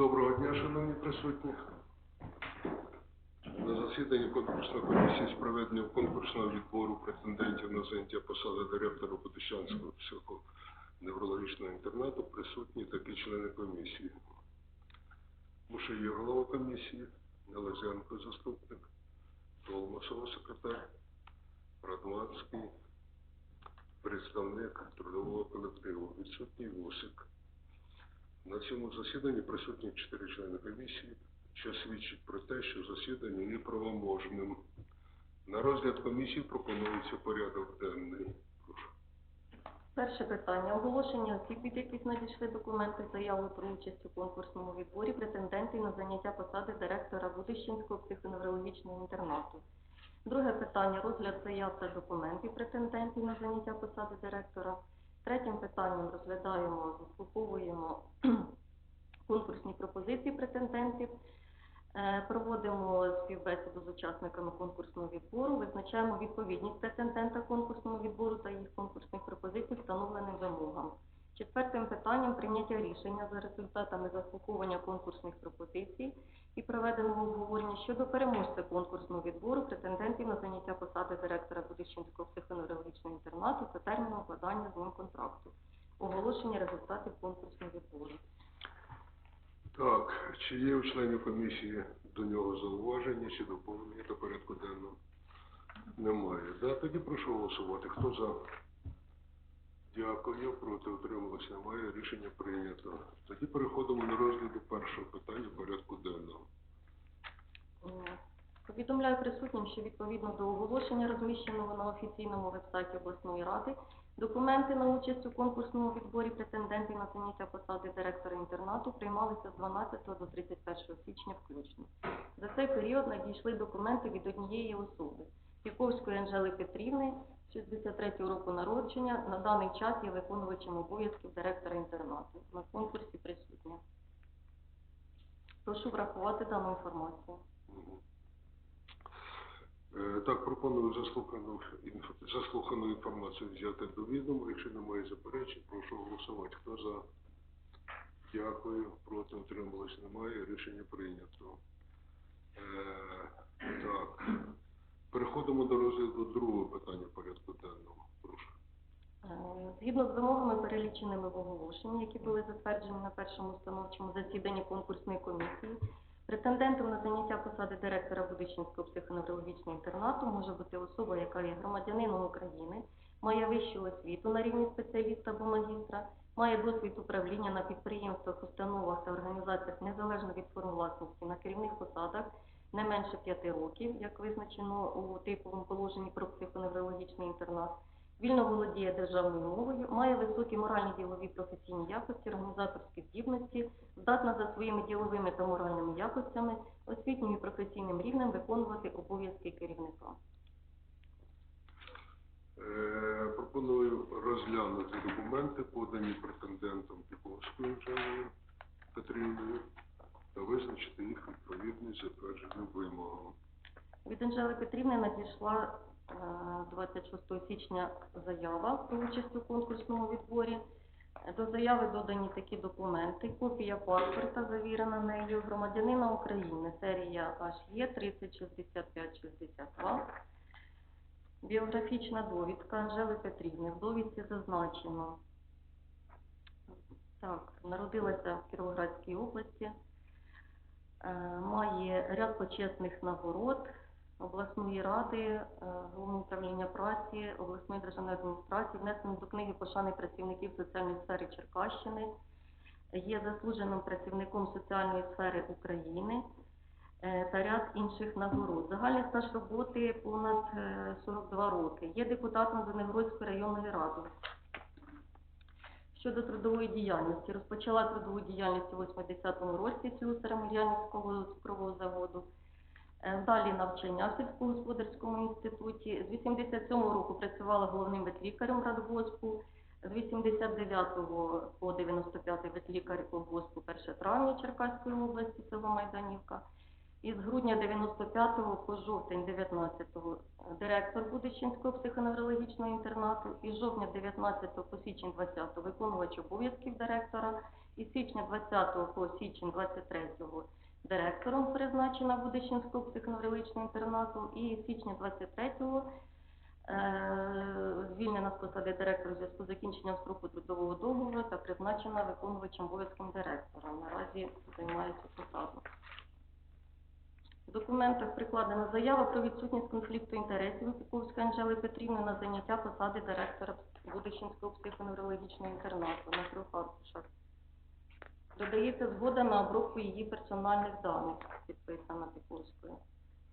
Доброго дня, шановні присутні. На засіданні конкурсної комісії з проведення конкурсного відбору претендентів на заняття посади директора Будищанського психоневрологічного інтернату присутні такі члени комісії. Мушиє голова комісії, Нелезенко заступник, Толмасова секретар, Радванський, представник трудового колективу, відсутній Вусик. На цьому засіданні присутні чотири члени комісії, що свідчить про те, що засідання є правоможним. На розгляд комісії пропонується порядок денний. Перше питання. Оголошення осіб, від яких надійшли документи заяви про участь у конкурсному відборі претендентів на заняття посади директора Будищенського психоневрологічного інтернату. Друге питання. Розгляд заяв та документів претендентів на заняття посади директора. Третім питанням розглядаємо, заслуховуємо конкурсні пропозиції претендентів. Е, Проводимо співбесіду з учасниками конкурсного відбору, визначаємо відповідність претендента конкурсного відбору та їх конкурсних пропозицій встановленим вимогам. Четвертим питанням прийняття рішення за результатами заслуховування конкурсних пропозицій і проведеного обговорення щодо переможця конкурсного відбору претендентів на заняття посади директора Будищенського психоневрологічного інтернату та терміну укладання з ним контракту. Оголошення результатів конкурсного відбору. Так, чи є у членів комісії до нього зауваження чи доповнення до порядку денного? Немає. Да, тоді прошу голосувати. Хто за? Дякую. Проти утрималось немає. Рішення прийнято. Тоді переходимо до першого питання порядку денного. Е, Повідомляю присутнім, що відповідно до оголошення, розміщеного на офіційному вебсайті обласної ради, документи на участь у конкурсному відборі претендентів на заняття посади директора інтернату приймалися з 12 до 31 січня включно. За цей період надійшли документи від однієї особи Піковської Анжели Петрівни, 63 року народження, на даний час є виконувачем обов'язків директора інтернату. На конкурсі присутня. Прошу врахувати дану інформацію. Е, Так, пропоную заслухану, заслухану інформацію взяти до відома. Якщо немає заперечень, прошу голосувати. Хто за? Дякую. Проти утрималось немає. Рішення прийнято. Е, так. Переходимо до розгляду другого питання порядку денного. Прошу. Е, Згідно з вимогами, переліченими в оголошенні, які були затверджені на першому установчому засіданні конкурсної комісії, претендентом на заняття посади директора Будищенського психоневрологічного інтернату може бути особа, яка є громадянином України, має вищу освіту на рівні спеціаліста або магістра, має досвід управління на підприємствах, установах та організаціях незалежно від форм власності на керівних посадах не менше п'яти років, як визначено у типовому положенні про психоневрологічний інтернат, вільно володіє державною мовою, має високі моральні ділові професійні якості, організаторські здібності, здатна за своїми діловими та моральними якостями, освітнім і професійним рівнем виконувати обов'язки керівника. Е, пропоную розглянути документи, подані претендентом Піковською Петрівною, та визначити їх відповідність затвердженим вимогам. Від Анжели Петрівни надійшла е, 26 січня заява про участь у конкурсному відборі. До заяви додані такі документи. Копія паспорта, завірена нею, громадянина України, серія HE 306562. Біографічна довідка Анжели Петрівни. В довідці зазначено. Так, народилася в Кіровоградській області. Е, Має ряд почесних нагород обласної ради, е, головного управління праці, обласної державної адміністрації, внесено до книги пошани працівників соціальної сфери Черкащини, є заслуженим працівником соціальної сфери України е, та ряд інших нагород. Загальний стаж роботи понад е, 42 роки. Є депутатом Звенигородської районної ради. Щодо трудової діяльності. Розпочала трудову діяльність у 80-му році слюсарем Ульянівського цукрового заводу. Е, Далі навчання в сільськогосподарському інституті. З 87-го року працювала головним ветлікарем радгоспу. З 89 по 95 ветлікар колгоспу 1 травня Черкаської області, село Майданівка. І з грудня 95 по жовтень 19-го директор Будищенського психоневрологічного інтернату, і з жовтня 19 по січень 20 виконувач обов'язків директора Із січня 20 по січень 23 директором призначена Будищенського психоневрологічного інтернату і з січня 23 е, звільнена з посади директора у зв'язку з закінченням строку трудового договору та призначена виконувачем обов'язком директора. Наразі займає цю посаду. В документах прикладена заява про відсутність конфлікту інтересів Високовської Анжели Петрівни на заняття посади директора Будищенського психоневрологічного інтернату на трьох. Додається згода на обробку її персональних даних, підписана Піковською.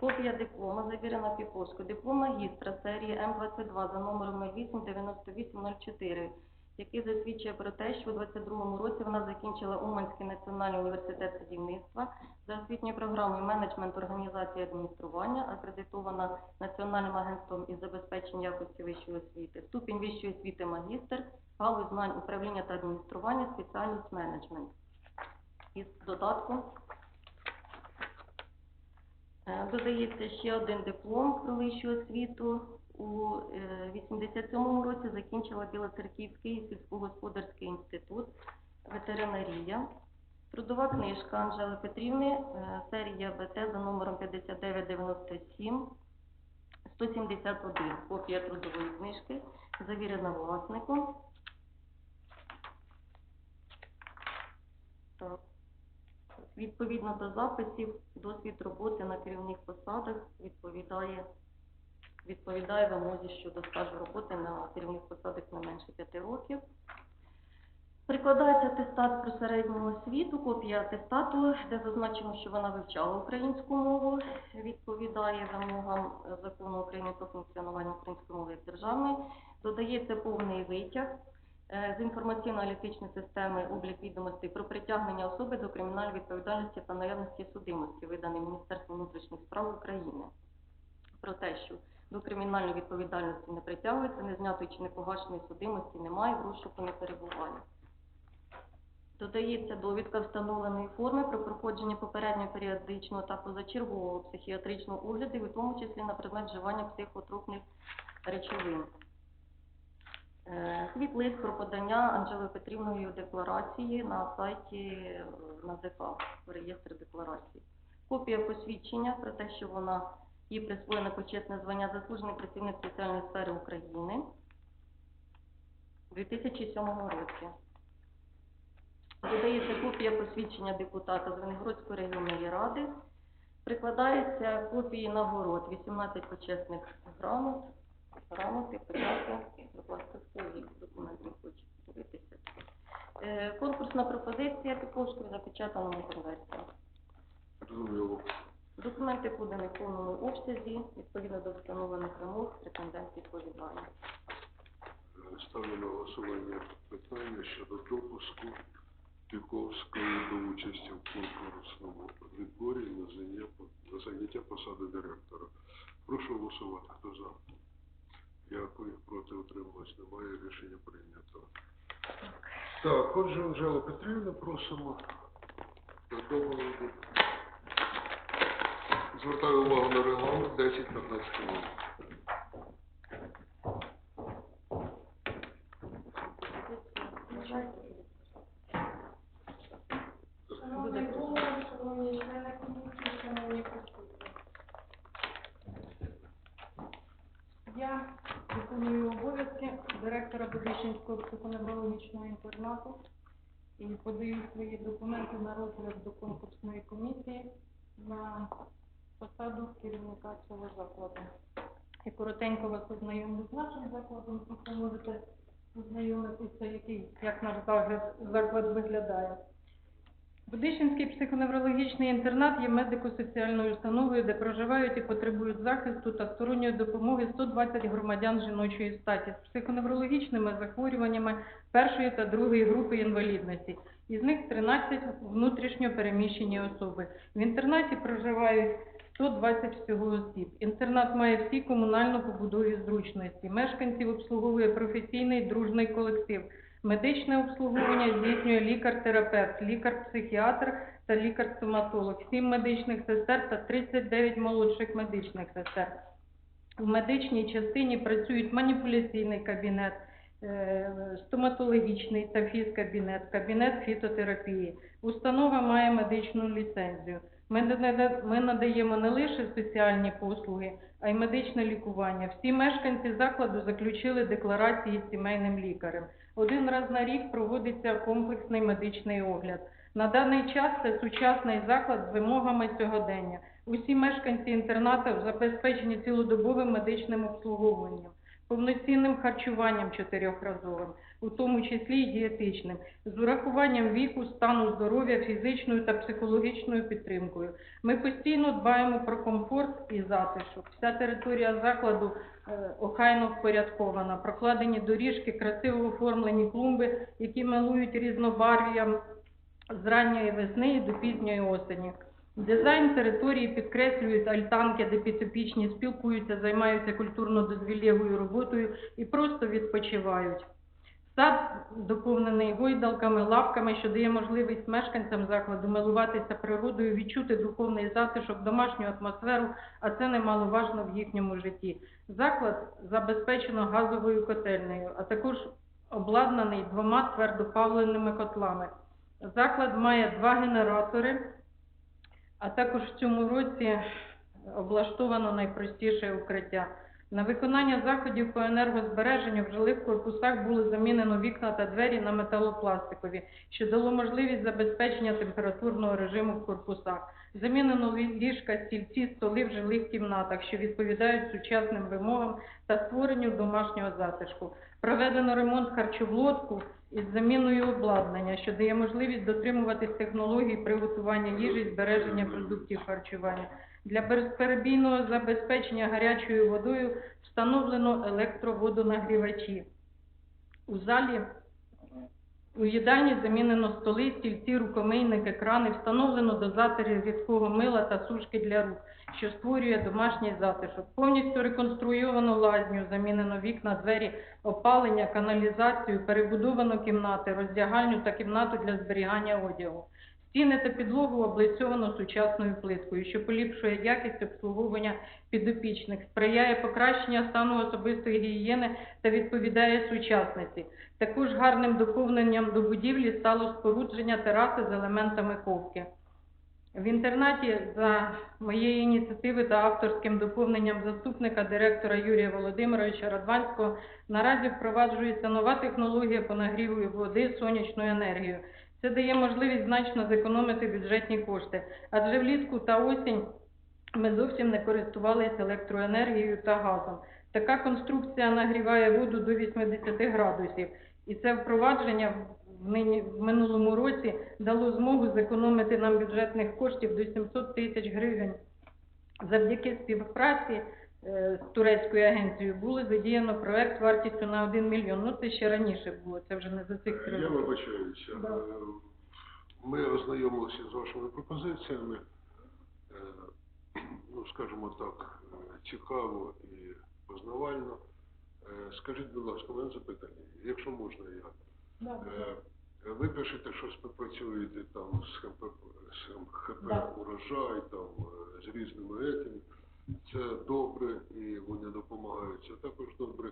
Копія диплома завірена Піковською. Диплом магістра серії М22 за номером 089804, який засвідчує про те, що у 22 році вона закінчила Уманський національний університет садівництва за освітньою програмою менеджмент організації адміністрування, акредитована Національним агентством із забезпечення якості вищої освіти. Ступінь вищої освіти магістр, галузь знань управління та адміністрування, спеціальність менеджмент. Із додатком е, додається ще один диплом про вищу освіту. У е, 87-му році закінчила Білоцерківський сільськогосподарський інститут ветеринарія. Трудова книжка Анжели Петрівни, е, серія БТ за номером 5997, 171. Копія трудової книжки, завірена власником. Так. Відповідно до записів, досвід роботи на керівних посадах відповідає, відповідає вимозі щодо стажу роботи на керівних посадах не менше 5 років. Прикладається атестат про середню освіту, копія атестату, де зазначено, що вона вивчала українську мову, відповідає вимогам закону України про функціонування української мови як державної. Додається повний витяг е, з інформаційно-аналітичної системи облік відомостей про притягнення особи до кримінальної відповідальності та наявності судимості, виданий Міністерством внутрішніх справ України. Про те, що до кримінальної відповідальності не притягується, не знятої чи не погашеної судимості немає, в розшуку не перебуває. Додається довідка встановленої форми про проходження попереднього періодичного та позачергового психіатричного огляду, в тому числі на предмет вживання психотропних речовин. Е, Світ-лист про подання Анжелою Петрівною декларації на сайті е, НАЗК, реєстр декларацій. Копія посвідчення про те, що вона їй присвоєно почесне звання заслужений працівник соціальної сфери України у 2007 році. Додається копія посвідчення депутата Звенигородської районної ради. Прикладається копії нагород 18 почесних грамот, грамоти, подяки, будь ласка, свої документи хочу подивитися. Е, Конкурсна пропозиція Піковської запечатана на конверсії. Документи подані в повному обсязі, відповідно до встановлених вимог, претендент відповідає. Е, Ставлю на голосування питання щодо допуску Піковської до участі в конкурсному відборі на заняття, посади директора. Прошу голосувати. Хто за? Дякую. Проти утрималось немає. Рішення прийнято. Так, отже, Анжела Петрівна, просимо. Доповіді. Звертаю увагу на регламент 10-15 хвилин. Я виконую обов'язки директора Будищенського психоневрологічного інтернату і подаю свої документи на розгляд до конкурсної комісії на посаду керівника цього закладу. Я коротенько вас ознайомлю з нашим закладом, ви можете ознайомитися, який, як наш загляд- заклад виглядає. Будищенський психоневрологічний інтернат є медико-соціальною установою, де проживають і потребують захисту та сторонньої допомоги 120 громадян жіночої статі з психоневрологічними захворюваннями першої та другої групи інвалідності. Із них 13 внутрішньо переміщені особи. В інтернаті проживають 120 всього осіб. Інтернат має всі комунально-побудові зручності. Мешканців обслуговує професійний дружний колектив. Медичне обслуговування здійснює лікар-терапевт, лікар-психіатр та лікар-стоматолог, 7 медичних сестер та 39 молодших медичних сестер. В медичній частині працюють маніпуляційний кабінет, е, стоматологічний та фізкабінет, кабінет фітотерапії. Установа має медичну ліцензію. Ми нада- ми надаємо не лише соціальні послуги, а й медичне лікування. Всі мешканці закладу заключили декларації з сімейним лікарем. Один раз на рік проводиться комплексний медичний огляд. На даний час це сучасний заклад з вимогами сьогодення. Усі мешканці інтернату забезпечені цілодобовим медичним обслуговуванням, повноцінним харчуванням чотирьохразовим, у тому числі і дієтичним, з урахуванням віку, стану здоров'я, фізичною та психологічною підтримкою. Ми постійно дбаємо про комфорт і затишок. Вся територія закладу е, охайно впорядкована, прокладені доріжки, красиво оформлені клумби, які малують різнобарв'ям з ранньої весни і до пізньої осені. Дизайн території підкреслюють альтанки, де підопічні спілкуються, займаються культурно-дозвілєвою роботою і просто відпочивають. Сад доповнений гойдалками, лавками, що дає можливість мешканцям закладу милуватися природою, відчути духовний затишок, домашню атмосферу, а це немаловажно в їхньому житті. Заклад забезпечено газовою котельнею, а також обладнаний двома твердопаливними котлами. Заклад має два генератори, а також в цьому році облаштовано найпростіше укриття. На виконання заходів по енергозбереженню в жилих корпусах було замінено вікна та двері на металопластикові, що дало можливість забезпечення температурного режиму в корпусах. Замінено ліжка, стільці, столи в жилих кімнатах, що відповідають сучасним вимогам та створенню домашнього затишку. Проведено ремонт харчоблотку із заміною обладнання, що дає можливість дотримуватись технологій приготування їжі і збереження продуктів харчування. Для безперебійного забезпечення гарячою водою встановлено електроводонагрівачі. У залі у їдальні замінено столи, стільці, рукомийники, крани, встановлено дозатори рідкого мила та сушки для рук, що створює домашній затишок. Повністю реконструйовано лазню, замінено вікна, двері, опалення, каналізацію, перебудовано кімнати, роздягальню та кімнату для зберігання одягу. Стіни та підлогу облицьовано сучасною плиткою, що поліпшує якість обслуговування підопічних, сприяє покращення стану особистої гігієни та відповідає сучасниці. Також гарним доповненням до будівлі стало спорудження тераси з елементами ковки. В інтернаті за моєї ініціативи та авторським доповненням заступника директора Юрія Володимировича Радванського наразі впроваджується нова технологія по нагріву води сонячною енергією. Це дає можливість значно зекономити бюджетні кошти, адже влітку та осінь ми зовсім не користувалися електроенергією та газом. Така конструкція нагріває воду до 80 градусів, і це впровадження в, нині, в минулому році дало змогу зекономити нам бюджетних коштів до 700 тисяч гривень. Завдяки співпраці з турецькою агенцією було задіяно проект вартістю на 1 мільйон. Ну це ще раніше було, це вже не за цих три Я роки. вибачаюся. Да. Е, Ми ознайомилися з вашими пропозиціями. Е, Ну, скажімо так, е, цікаво і познавально. Е, Скажіть, будь ласка, у мене запитання, якщо можна я. Да. Е, Ви пишете, що співпрацюєте там з ХП, з ХП Да. урожай, там е, з різними етими. Це добре і вони допомагають. Це також добре.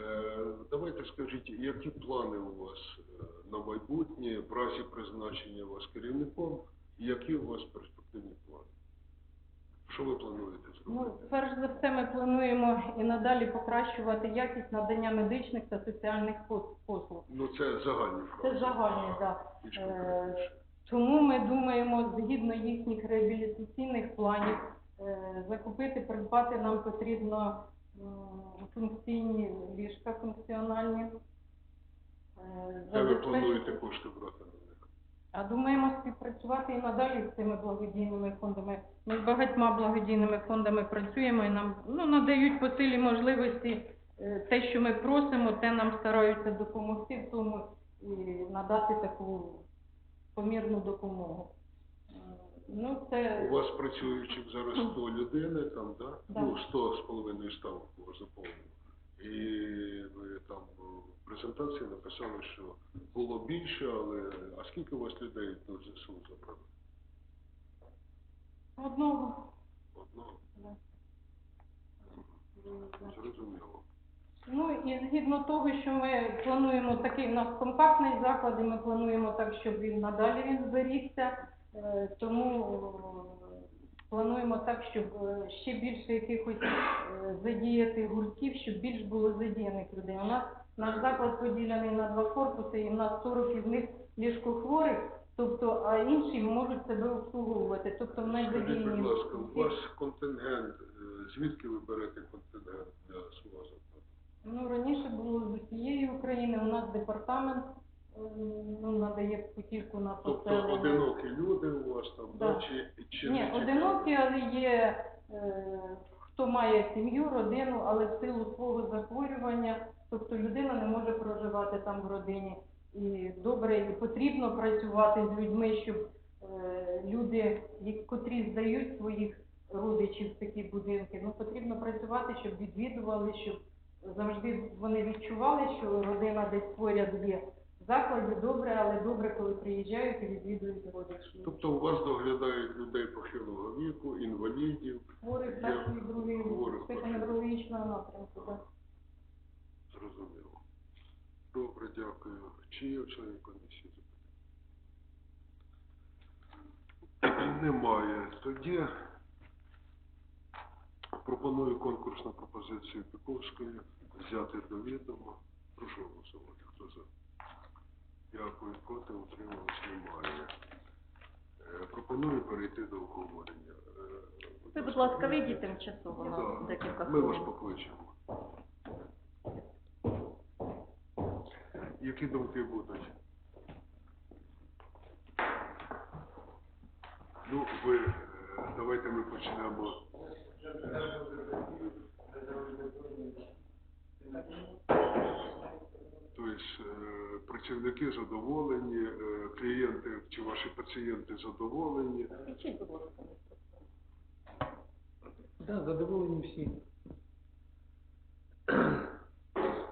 Е, Давайте скажіть, які плани у вас е, на майбутнє, в разі призначення вас керівником, і які у вас перспективні плани? Що ви плануєте Ну, зробити? перш за все, ми плануємо і надалі покращувати якість надання медичних та соціальних пос- послуг. Ну це загальні Це загальні, так. Більш Е. Тому ми думаємо, згідно їхніх реабілітаційних планів, закупити, придбати нам потрібно функційні ліжка функціональні. Е, Де ви плануєте кошти брати на них? А думаємо співпрацювати і надалі з цими благодійними фондами. Ми з багатьма благодійними фондами працюємо і нам ну, надають по силі можливості е, те, що ми просимо, те нам стараються допомогти в тому і надати таку помірну допомогу. Ну, це У вас працюючих зараз 100 людей, там, да? Да. Ну, 100 з половиною ставок було заповнено. І ви там в презентації написали, що було більше, але а скільки у вас людей до ЗСУ забрали? одного. Одного? Да. Зрозуміло. Ну і згідно того, що ми плануємо такий у нас компактний заклад, і ми плануємо так, щоб він надалі він зберігся. Е, Тому е, плануємо так, щоб е, ще більше якихось задіяти гуртків, щоб більш було задіяних людей. У нас наш заклад поділений на два корпуси, і в нас 40 із них ліжкохворих, тобто, а інші можуть себе обслуговувати. Тобто в Скажіть, найзадіяні будь ласка, у вас контингент, е, звідки ви берете контингент для свого закладу? Ну, раніше було з усієї України, у нас департамент ну, надає путівку на Тобто поселення. одинокі люди у вас там, да. Да. чи, чи Ні, не тільки? одинокі, але є, е, хто має сім'ю, родину, але в силу свого захворювання, тобто людина не може проживати там в родині. І добре, і потрібно працювати з людьми, щоб е, люди, які- котрі здають своїх родичів в такі будинки, ну потрібно працювати, щоб відвідували, щоб завжди вони відчували, що родина десь поряд є. Закладі добре, але добре, коли приїжджають і відвідують родичів. Тобто у вас доглядають людей похилого віку, інвалідів, Хворих, так і других Хворих, психоневрологічного напрямку. Так. зрозуміло. Добре, дякую. Чи є члени комісії? запитання? Немає. Тоді пропоную конкурсну пропозицію Піковської взяти до відома. Прошу голосувати. Хто за? Дякую. Проти утрималось немає. Е, Пропоную перейти до обговорення. Е, Ви, будь ласка, вийдіть тимчасово на декілька Ми вас хвилин. покличемо. Які думки будуть? Ну, ви, е, давайте ми почнемо. Тобто, е, працівники задоволені, е, клієнти чи ваші пацієнти задоволені. Включіть, будь ласка. Да, задоволені всі.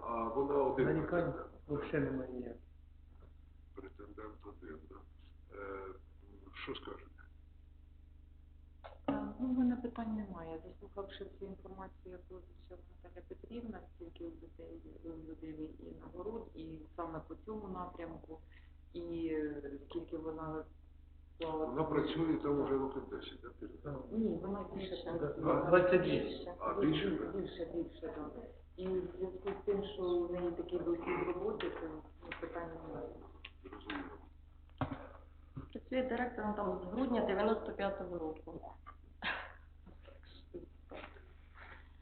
А вона один Нарікань взагалі немає ніяких. Претендент один, да. Е, що скажете? Е, Ну, в мене питань немає. Заслухавши всю інформацію, яку озвучила Наталя Петрівна, скільки у людей у людини і нагород, і саме по цьому напрямку, і скільки вона склала. Вона працює там вже років 10, да, Пірі? Да. Ні, вона більше Більше. А, 22. Більше. А, більше? Більше, більше, так. І в зв'язку з тим, що у неї такий досвід роботи, то ну, питань немає. Працює директором там з грудня 95-го року.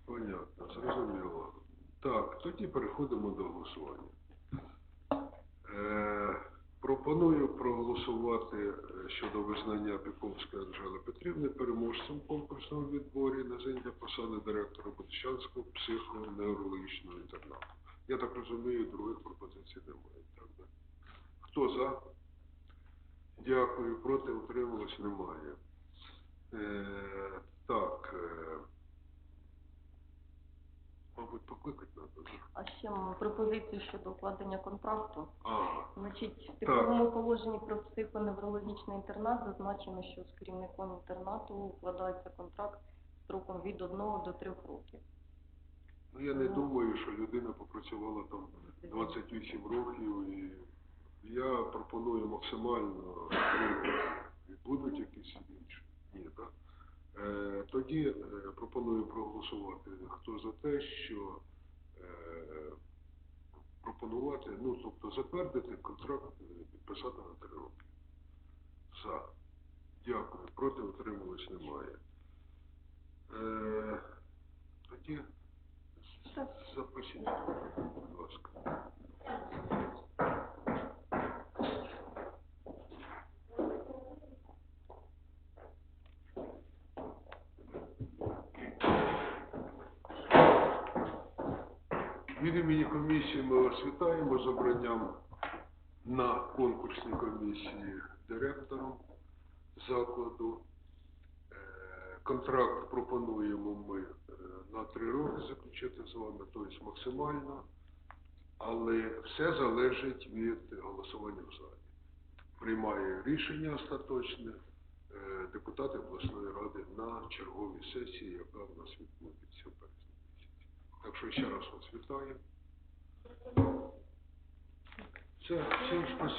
Понятно, зрозуміло. Так, тоді переходимо до голосування. Е, пропоную проголосувати е, щодо визнання Піковської Анжели Петрівни переможцем в конкурсному відборі на заняття посади директора Будищанського психоневрологічного інтернату. Я так розумію, других пропозицій немає. Так, да? Хто за? Дякую. Проти утрималось немає. Е, так. Мабуть, покликати да? А ще м, пропозицію щодо укладення контракту. А, Значить, в типовому положенні про психоневрологічний інтернат зазначено, що з керівником інтернату укладається контракт строком від 1 до 3 років. ну я не думаю, що людина попрацювала там 28 років і я пропоную максимально три роки. І будуть якісь інші? Ні, так? Е, тоді е, пропоную проголосувати. Хто за те, що е, пропонувати, ну тобто затвердити контракт, підписати на три роки. За. Дякую. Проти утримувалось немає. Тоді запишіть, будь ласка. Від імені комісії ми вас вітаємо з обранням на конкурсній комісії директором закладу. Е, Контракт пропонуємо ми е, на три роки заключити з вами, тобто максимально, але все залежить від голосування в залі. Приймає рішення остаточне е, депутати обласної ради на черговій сесії, яка в нас відбудеться. Так що ще раз вас вітаю. Це всім спасибо.